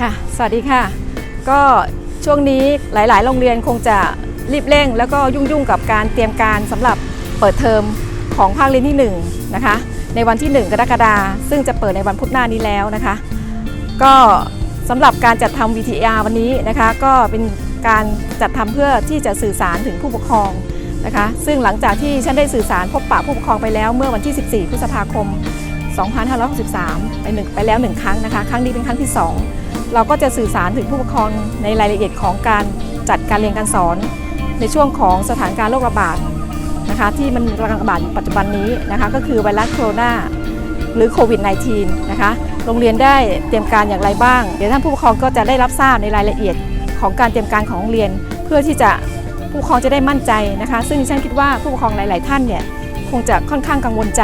ค่ะ สวัสดีค่ะ ก็ช่วงนี้หลาย ๆ โรงเรียนคงจะรีบเร่ง แล้วก็ยุ่ง ๆ กับการเตรียมการสำหรับเปิดเทอมของภาคเรียนที่1นะคะ ในวันที่ 1 กรกฎาคมซึ่งจะเปิดในวันพุธหน้านี้แล้วนะคะ ก็สำหรับการจัดทำ VTR วันนี้นะคะ ก็เป็นการจัดทำเพื่อที่จะสื่อสารถึงผู้ปกครองนะคะ ซึ่งหลังจากที่ฉันได้สื่อสารพบปะผู้ปกครองไปแล้วเมื่อวันที่ 14 พฤษภาคม 2563 ไปหนึ่งไปแล้วหนึ่งครั้งนะคะ ครั้งนี้เป็นครั้งที่ 2 เราก็จะสื่อสารถึงผู้ปกครองในรายละเอียดของการจัดการเรียนการสอน ในช่วงของสถานการณ์โรคระบาดนะคะที่มันกำลังระบาดอยู่ปัจจุบันนี้นะคะก็คือไวรัสโคโรนาหรือโควิด -19 นะคะโรงเรียนได้เตรียมการอย่างไรบ้าง เดี๋ยวท่านผู้ปกครองก็จะได้รับทราบในรายละเอียดของการเตรียมการของโรงเรียน เพื่อที่จะผู้ปกครองจะได้มั่นใจนะคะ ซึ่งฉันคิดว่าผู้ปกครองหลาย ๆ ท่านเนี่ยคงจะค่อนข้างกังวลใจ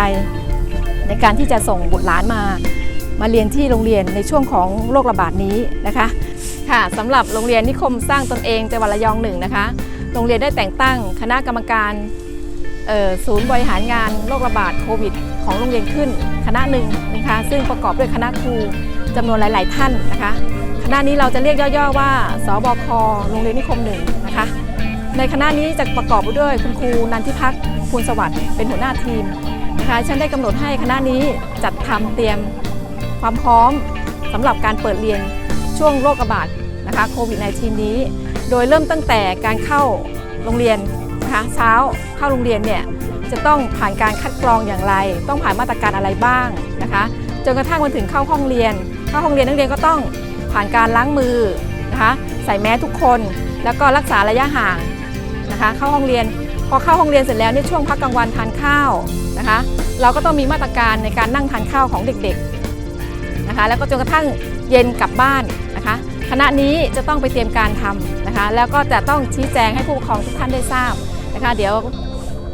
ในการที่จะส่งบุตรหลานมา มาเรียนที่โรงเรียนในช่วงของโรคระบาดนี้นะคะค่ะสำหรับโรงเรียนนิคมสร้างตนเองจังหวัดระยองหนึ่งนะคะ โรงเรียนได้แต่งตั้งคณะกรรมการเอ่อศูนย์บริหารงานโรคระบาดโควิด ของโรงเรียนขึ้นคณะหนึ่งนะคะซึ่งประกอบด้วยคณะครูจำนวนหลาย ๆ ท่านนะคะคณะนี้เราจะเรียกย่อ ๆ ว่า สบค โรงเรียนนิคมหนึ่งนะคะ ในคณะนี้จะประกอบด้วยคุณครูนันทิพักษ์ภูลสวัสดิ์เป็นหัวหน้าทีมนะคะฉันได้กำหนดให้คณะนี้จัดทำเตรียม ความพร้อมสำหรับการเปิดเรียนช่วงโรคระบาดนะคะโควิด -19 นี้ โดยเริ่มตั้งแต่การเข้าโรงเรียนนะคะเช้าเข้าโรงเรียนเนี่ยจะต้องผ่านการคัดกรองอย่างไร ต้องผ่านมาตรการอะไรบ้างนะคะจนกระทั่งมาถึงเข้าห้องเรียน เข้าห้องเรียนนักเรียนก็ต้องผ่านการล้างมือนะคะใส่แมสทุกคนแล้วก็รักษาระยะห่างนะคะเข้าห้องเรียนพอเข้าห้องเรียนเสร็จแล้วในช่วงพักกลางวันทานข้าวนะคะ เราก็ต้องมีมาตรการในการนั่งทานข้าวของเด็กๆ นะคะ แล้วก็จนกระทั่งเย็นกลับบ้านนะคะ คณะนี้จะต้องไปเตรียมการทำนะคะ แล้วก็จะต้องชี้แจงให้ผู้ปกครองทุกท่านได้ทราบนะคะ เดี๋ยว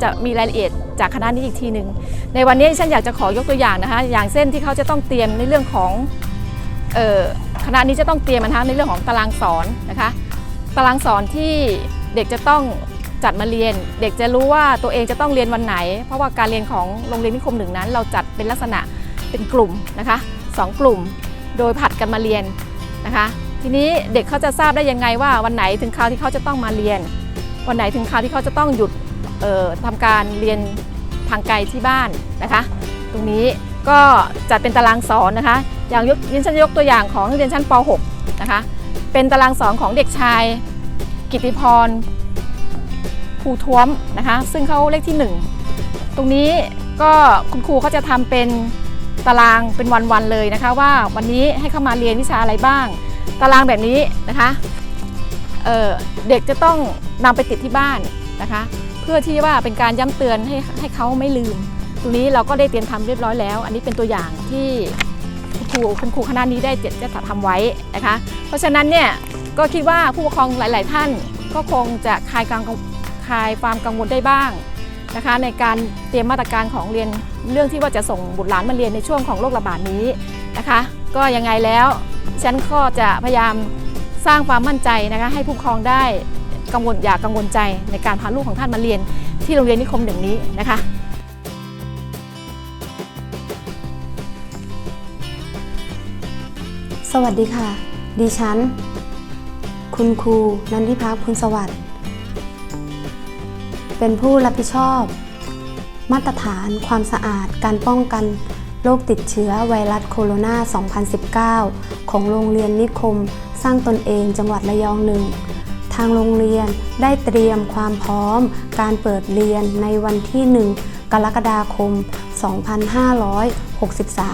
จะมีรายละเอียดจากคณะนี้อีกทีหนึ่งในวันนี้ฉันอยากจะขอยกตัวอย่างนะคะ อย่างเส้นที่เขาจะต้องเตรียมในเรื่องของคณะนี้จะต้องเตรียมนะคะในเรื่องของตารางสอนนะคะ ตารางสอนที่เด็กจะต้องจัดมาเรียน เด็กจะรู้ว่าตัวเองจะต้องเรียนวันไหน เพราะว่าการเรียนของโรงเรียนนิคมหนึ่งนั้น เราจัดเป็นลักษณะเป็นกลุ่มนะคะ สองกลุ่ม โดยผัดกันมาเรียนนะคะ ทีนี้เด็กเขาจะทราบได้ยังไงว่าวันไหนถึงคราวที่เขาจะต้องมาเรียน วันไหนถึงคราวที่เขาจะต้องหยุดเอ่อทำการเรียนทางไกลที่บ้านนะคะ ตรงนี้ก็จัดเป็นตารางสอนนะคะ อย่างยกยินฉันยกตัวอย่างของนักเรียนชั้นป .6 นะคะ เป็นตารางสอนของเด็กชาย กิติพรภูท้วมนะคะ ซึ่งเขาเลขที่ 1 ตรงนี้ก็คุณครูเขาจะทำเป็น ตารางเป็นวันๆเลยนะคะ ว่าวันนี้ให้เข้ามาเรียนวิชาอะไรบ้าง ตารางแบบนี้นะคะเเด็กจะต้องนำไปติดที่บ้านนะคะ เพื่อที่ว่าเป็นการย้ำเตือนให้ให้เขาไม่ลืม ตรงนี้เราก็ได้เตรียมทำเรียบร้อยแล้ว อันนี้เป็นตัวอย่างที่คุณครูคุณครูคณะนี้ได้จะทำไว้นะคะ เพราะฉะนั้นเนี่ยก็คิดว่าผู้ปกครองหลาย ๆ ท่านก็คงจะคลายกังคลายความกังวลได้บ้างนะคะ ในการเตรียมมาตรการของเรียน เรื่องที่ว่าจะส่งบุตรหลานมาเรียนในช่วงของโรคระบาดนี้นะคะ ก็ยังไงแล้วฉันก็จะพยายามสร้างความมั่นใจนะคะให้ผู้ปกครองได้กังวลอย่ากังวลใจในการพาลูกของท่านมาเรียนที่โรงเรียนนิคมหนึ่งนี้นะคะสวัสดีค่ะ ดิฉัน คุณครูนันทิพักพุนสวัสดิ์ เป็นผู้รับผิดชอบ มาตรฐานความสะอาดการป้องกันโรคติดเชื้อไวรัสโคโรนา 2019 ของโรงเรียนนิคม สร้างตนเองจังหวัดระยองหนึ่ง ทางโรงเรียนได้เตรียมความพร้อม การเปิดเรียนในวันที่ 1 กรกฎาคม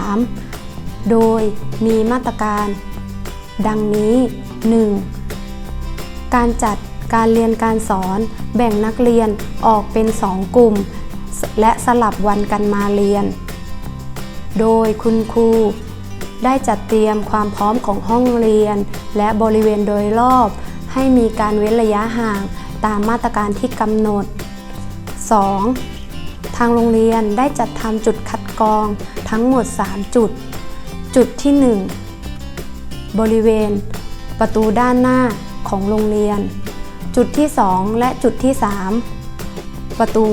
2563 โดยมีมาตรการ ดังนี้ 1. การจัดการเรียนการสอนแบ่งนักเรียนออกเป็น 2 กลุ่ม และสลับวันกันมาเรียน โดยคุณครูได้จัดเตรียมความพร้อมของห้องเรียน และบริเวณโดยรอบ ให้มีการเว้นระยะห่างตามมาตรการที่กำหนด 2. ทางโรงเรียนได้จัดทำจุดคัดกรองทั้งหมด 3 จุด จุดที่ 1 บริเวณ ประตูด้านหน้าของโรงเรียน จุดที่ 2 และจุดที่ 3 ประตู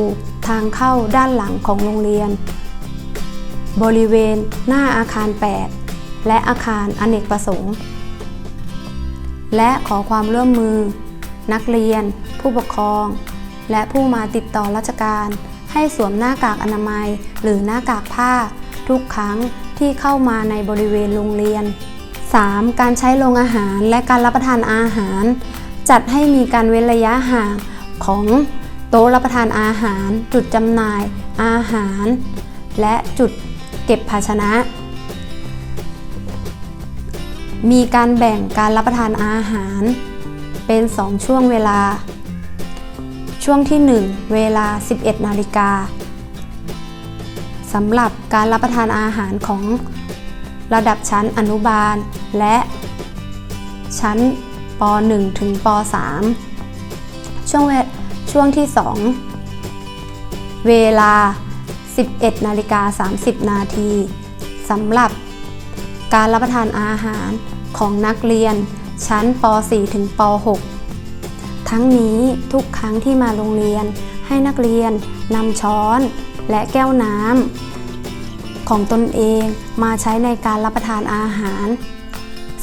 ทางเข้าด้านหลังของโรงเรียน บริเวณหน้าอาคาร 8 และอาคารอเนกประสงค์ และขอความร่วมมือ นักเรียน ผู้ปกครอง และผู้มาติดต่อราชการ ให้สวมหน้ากากอนามัย หรือหน้ากากผ้า ทุกครั้งที่เข้ามาในบริเวณโรงเรียน 3. การใช้โรงอาหารและการรับประทานอาหาร จัดให้มีการเว้นระยะห่างของ โต๊ะรับประทานอาหาร จุดจำหน่าย อาหาร และจุดเก็บภาชนะ มีการแบ่งการรับประทานอาหาร เป็น 2 ช่วงเวลา ช่วงที่ 1 เวลา 11 นาฬิกาสำหรับการรับประทานอาหารของระดับชั้นอนุบาล และชั้นป .1 ถึงป .3 ช่วงเว ช่วงที่ 2 เวลา 11นาฬิกา30 นาทีสำหรับการรับประทานอาหารของนักเรียนชั้นป .4 ถึงป .6 ทั้งนี้ทุกครั้งที่มาโรงเรียนให้นักเรียนนำช้อนและแก้วน้ำของตนเองมาใช้ในการรับประทานอาหาร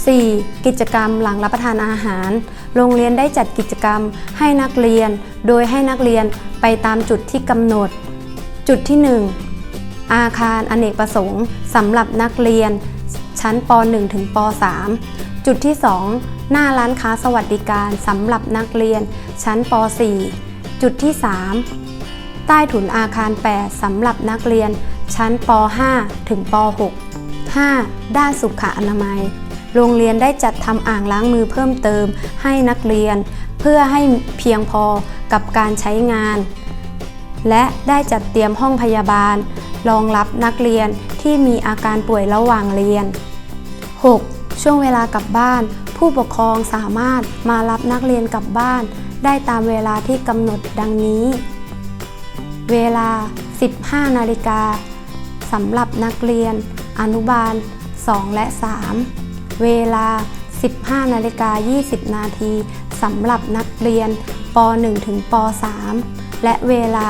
4. กิจกรรมหลังรับประทานอาหาร โรงเรียนได้จัดกิจกรรมให้นักเรียน โดยให้นักเรียนไปตามจุดที่กำหนด จุดที่ 1 อาคารอเนกประสงค์สำหรับนักเรียน ชั้นป .1 ถึงป .3 จุดที่ 2 หน้าร้านค้าสวัสดิการสำหรับนักเรียน ชั้นป .4 จุดที่ 3 ใต้ถุนอาคาร 8สำหรับนักเรียน ชั้นป .5 ถึงป .6 5. ด้านสุขอนามัย โรงเรียนได้จัดทำอ่างล้างมือเพิ่มเติมให้นักเรียน เพื่อให้เพียงพอกับการใช้งาน และได้จัดเตรียมห้องพยาบาล รองรับนักเรียนที่มีอาการป่วยระหว่างเรียน 6. ช่วงเวลากลับบ้าน ผู้ปกครองสามารถมารับนักเรียนกลับบ้าน ได้ตามเวลาที่กำหนดดังนี้ เวลา 15 นาฬิกาสำหรับนักเรียน อนุบาล 2 และ 3 เวลา 15นาฬิกา20 นาทีสำหรับนักเรียนป .1 ถึงป .3 และเวลา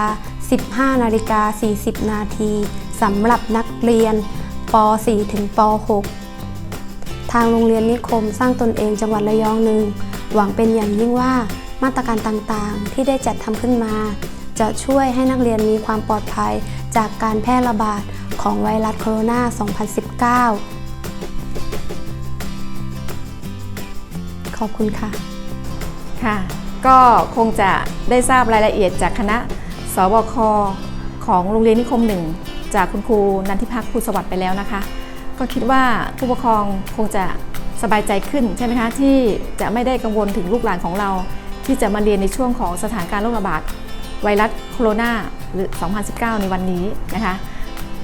15นาฬิกา40 นาทีสำหรับนักเรียนป .4 ถึงป .6 ทางโรงเรียนนิคมสร้างตนเองจังหวัดระยองหนึ่ง หวังเป็นอย่างยิ่งว่ามาตรการต่างๆ ที่ได้จัดทำขึ้นมา จะช่วยให้นักเรียนมีความปลอดภัยจากการแพร่ระบาดของไวรัสโคโรนา 2019 อบคุณค่ะ ค่ะ ก็คงจะได้ทราบรายละเอียดจากคณะสบคของโรงเรียนนิคมหนึ่งจากคุณครูนันทิพักษ์ภูสวัสดิ์ไปแล้วนะคะ ก็คิดว่าผู้ปกครองคงจะสบายใจขึ้นใช่ไหมคะที่จะไม่ได้กังวลถึงลูกหลานของเรา ที่จะมาเรียนในช่วงของสถานการณ์โรคระบาดไวรัสโคโรนาหรือ 2019 ในวันนี้นะคะ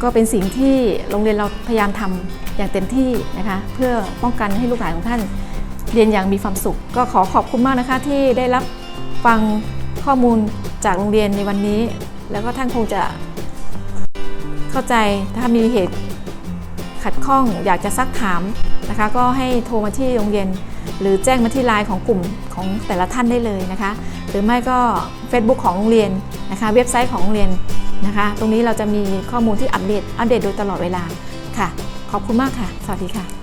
ก็เป็นสิ่งที่โรงเรียนเราพยายามทำอย่างเต็มที่นะคะ เพื่อป้องกันให้ลูกหลานของท่าน เรียนอย่างมีความสุข ก็ขอขอบคุณมากนะคะที่ได้รับฟังข้อมูลจากโรงเรียนในวันนี้ แล้วก็ท่านคงจะเข้าใจถ้ามีเหตุขัดข้องอยากจะซักถามนะคะ ก็ให้โทรมาที่โรงเรียน หรือแจ้งมาที่ไลน์ของกลุ่มของแต่ละท่านได้เลยนะคะ หรือไม่ก็ Facebook ของโรงเรียนนะคะ เว็บไซต์ของโรงเรียนนะคะ ตรงนี้เราจะมีข้อมูลที่อัปเดตอัปเดตโดยตลอดเวลาค่ะ ขอบคุณมากค่ะ สวัสดีค่ะ